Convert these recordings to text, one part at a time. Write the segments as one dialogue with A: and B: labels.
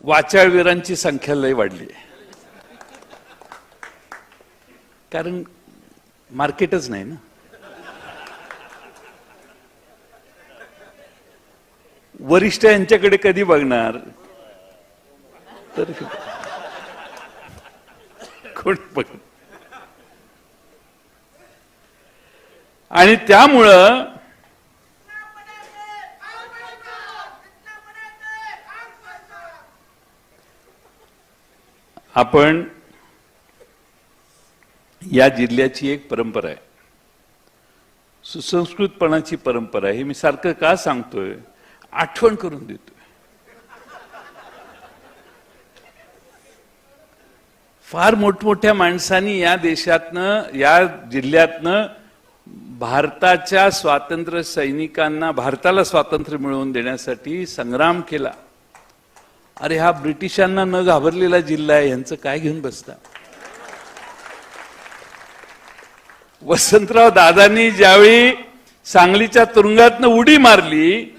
A: वाचाळवीरांची संख्या लय वाढली. आहे कारण मार्केटच नाही ना. वरिष्ठ यांच्याकडे कधी बघणार? तर कोण बघ? आणि त्यामुळं आपण या जिल्ह्याची एक परंपरा आहे. सुसंस्कृतपणाची परंपरा हे मी सारखं का सांगतोय? आठवण करून देतोय. फार मोठमोठ्या माणसांनी या देशातनं या जिल्ह्यातनं भारताच्या स्वातंत्र्य सैनिकांना भारताला स्वातंत्र्य मिळवून देण्यासाठी संग्राम केला. अरे हा ब्रिटिशांना न घाबरलेला जिल्हा आहे यांचं काय घेऊन बसता? वसंतराव दादांनी ज्यावेळी सांगलीच्या तुरुंगातनं उडी मारली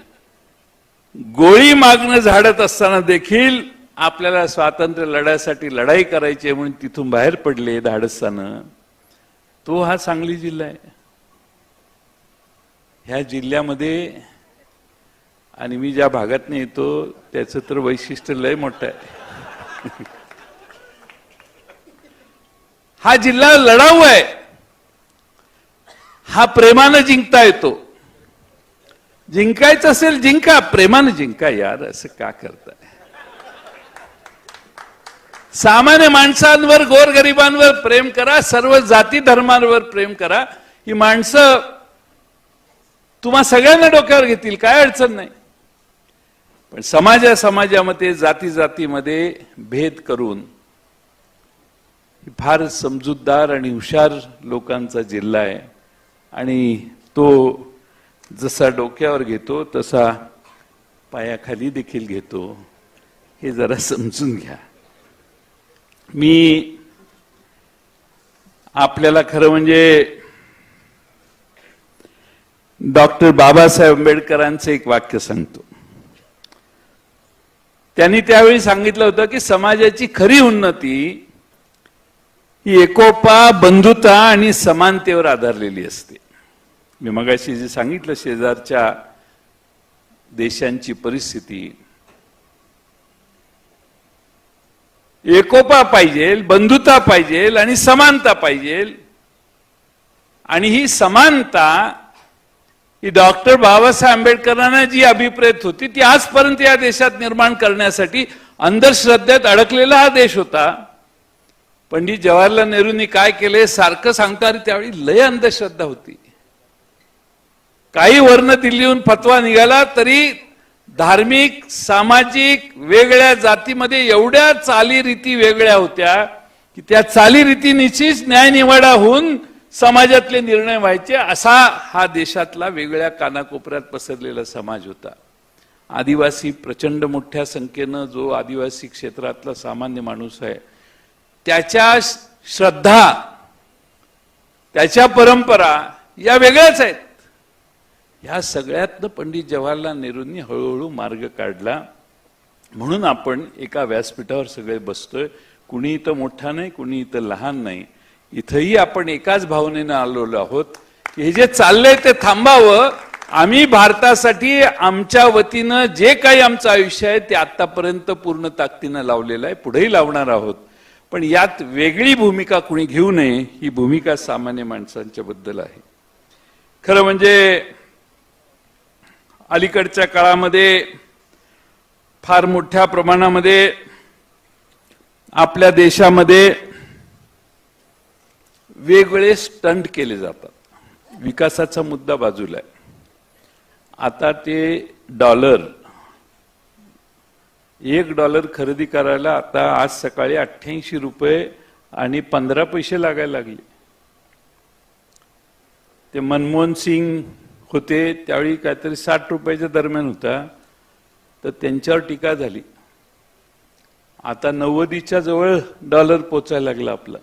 A: गोळी मागणं झाडत असताना देखील आपल्याला स्वातंत्र्य लढ्यासाठी लढाई करायची आहे म्हणून तिथून बाहेर पडले धाडसानं. तो हा सांगली जिल्हा आहे. ह्या जिल्ह्यामध्ये आणि मी ज्या भागात येतो त्याचं तर वैशिष्ट्य लय मोठं आहे. हा जिल्हा लढाऊ आहे. हा प्रेमानं जिंकता येतो. जिंकायचं असेल जिंका. प्रेमानं जिंका यार असं का करताय? सामान्य माणसांवर गोरगरिबांवर प्रेम करा सर्व जाती धर्मांवर प्रेम करा. ही माणसं तुम्हा सगळ्यांना डोक्यावर घेतील काय अडचण नाही. पण समाजा समाजामध्ये जाती जातीमध्ये भेद करून फार समजूतदार आणि हुशार लोकांचा जिल्हा आहे. आणि तो जसा डोक्यावर घेतो तसा पायाखाली देखील घेतो. हे जरा समजून घ्या. मी आपल्याला खरं म्हणजे डॉक्टर बाबासाहेब आंबेडकरांचं एक वाक्य सांगतो. त्यांनी त्यावेळी सांगितलं होतं की समाजाची खरी उन्नती ही एकोपा बंधुता आणि समानतेवर आधारलेली असते. मी मगाशी जे सांगितलं शेजारच्या देशांची परिस्थिती. एकोपा पाहिजे बंधुता पाहिजे आणि समानता पाहिजे. आणि ही समानता ही डॉक्टर बाबासाहेब आंबेडकरांना जी अभिप्रेत होती ती आजपर्यंत या देशात निर्माण करण्यासाठी अंधश्रद्धेत अडकलेला हा देश होता. पंडित जवाहरलाल नेहरूंनी काय केले सारखं सांगता त्यावेळी लय अंधश्रद्धा होती. काही वर्ण दिल्लीहून फतवा निघाला तरी धार्मिक सामाजिक वेगळ्या जातीमध्ये एवढ्या चालीरीती वेगळ्या होत्या की त्या चालीरीतीनिशीच न्यायनिवाडा होऊन समाजातले निर्णय व्हायचे असा हा देशातला वेगळ्या कानाकोपऱ्यात पसरलेला समाज होता. आदिवासी प्रचंड मोठ्या संख्येनं जो आदिवासी क्षेत्रातला सामान्य माणूस आहे त्याच्या श्रद्धा त्याच्या परंपरा या वेगळ्याच आहेत. ह्या सगळ्यातनं पंडित जवाहरलाल नेहरूंनी हळूहळू मार्ग काढला. म्हणून आपण एका व्यासपीठावर सगळे बसतोय. कुणी इथं मोठा नाही कुणी इथं लहान नाही. इथंही आपण एकाच भावनेनं आलेलो आहोत की हे जे चाललंय ते थांबावं. आम्ही भारतासाठी आमच्या वतीनं जे काही आमचं आयुष्य आहे ते आतापर्यंत पूर्ण ताकदीनं लावलेलं आहे. पुढेही लावणार आहोत. पण यात वेगळी भूमिका कुणी घेऊ नये ही भूमिका सामान्य माणसांच्या बद्दल आहे. खरं म्हणजे अलीकडच्या काळामध्ये फार मोठ्या प्रमाणामध्ये आपल्या देशामध्ये वेगवेगळे स्टंट केले जातात. विकासाचा मुद्दा बाजूला आहे. आता ते डॉलर एक डॉलर खरेदी करायला आता आज सकाळी अठ्ठ्याऐंशी रुपये आणि पंधरा पैसे लागायला लागले. ते मनमोहन सिंग होते त्यावेळी काहीतरी साठ रुपयाच्या दरम्यान होता. तर त्यांच्यावर टीका झाली. आता नव्वदीच्या जवळ डॉलर पोचायला लागला आपला.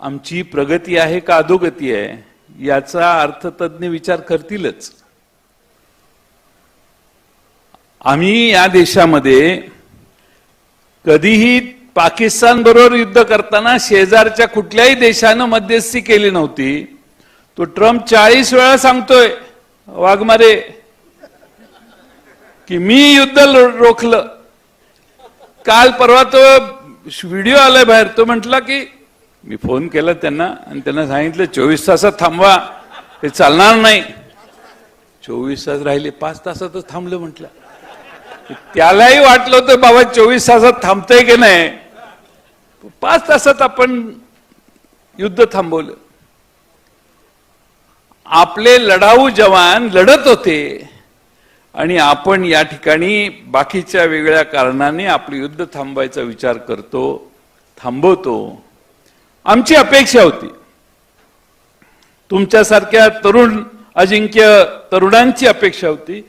A: आमची प्रगती आहे का अधोगती आहे याचा अर्थतज्ञ विचार करतीलच. आम्ही या देशामध्ये कधीही पाकिस्तान बरोबर युद्ध करताना शेजारच्या कुठल्याही देशानं मध्यस्थी केली नव्हती. तो ट्रम्प चाळीस वेळा सांगतोय वाघमारे की मी युद्ध रोखलं. काल परवा तो व्हिडिओ आलाय बाहेर तो म्हटला की मी फोन केला त्यांना आणि त्यांना सांगितलं चोवीस तासात थांबवा हे चालणार नाही. चोवीस तास राहिले पाच तासातच थांबलं म्हटलं. त्यालाही वाटलं होतं बाबा चोवीस तासात थांबतंय की नाही? पाच तासात आपण युद्ध थांबवलं. आपले लढाऊ जवान लढत होते आणि आपण या ठिकाणी बाकीच्या वेगळ्या कारणाने आपलं युद्ध थांबवायचा विचार करतो थांबवतो. आमची अपेक्षा होती. तुमच्यासारख्या तरुण अजिंक्य तरुणांची अपेक्षा होती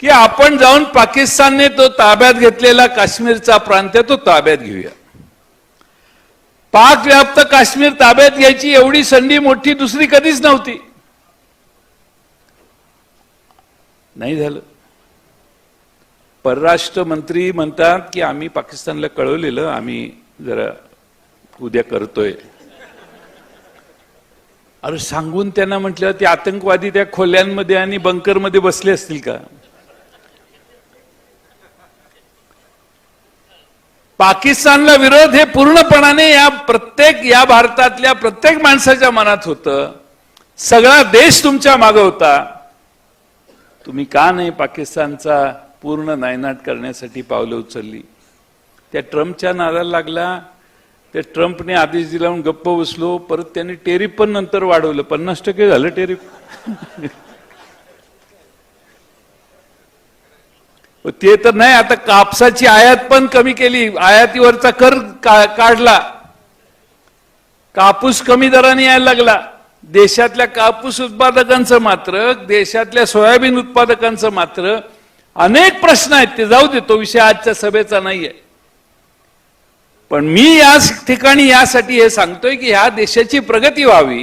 A: की आपण जाऊन पाकिस्तानने तो ताब्यात घेतलेला काश्मीरचा प्रांत तो ताब्यात घेऊया. पाक व्याप्त काश्मीर ताब्यात घ्यायची एवढी संधी मोठी दुसरी कधीच नव्हती. नाही झालं. परराष्ट्र मंत्री म्हणतात की आम्ही पाकिस्तानला कळवलेलं आम्ही जरा उद्या करतोय. अरे सांगून त्यांना म्हटलं ते आतंकवादी त्या खोल्यांमध्ये आणि बंकरमध्ये बसले असतील का? पाकिस्तानला विरोध हे पूर्णपणाने या प्रत्येक या भारतातल्या प्रत्येक माणसाच्या मनात होतं. सगळा देश तुमच्या मागे होता. तुम्ही का नाही पाकिस्तानचा पूर्ण नायनाट करण्यासाठी पावलं उचलली? त्या ट्रम्पच्या नादाला लागला ते ट्रम्पने आदेश दिला म्हणून गप्प बसलो परत त्यांनी टेरिफ पण नंतर वाढवलं. पन्नास टक्के झालं टेरिफ. हो, ते तर नाही आता कापसाची आयात पण कमी केली. आयातीवरचा कर का- काढला. कापूस कमी दराने यायला लागला. देशातल्या कापूस उत्पादकांचं मात्र देशातल्या सोयाबीन उत्पादकांचं मात्र अनेक प्रश्न आहेत ते जाऊ दे तो विषय आजच्या सभेचा नाहीये. पण मी याच ठिकाणी यासाठी हे सांगतोय की ह्या देशाची प्रगती व्हावी.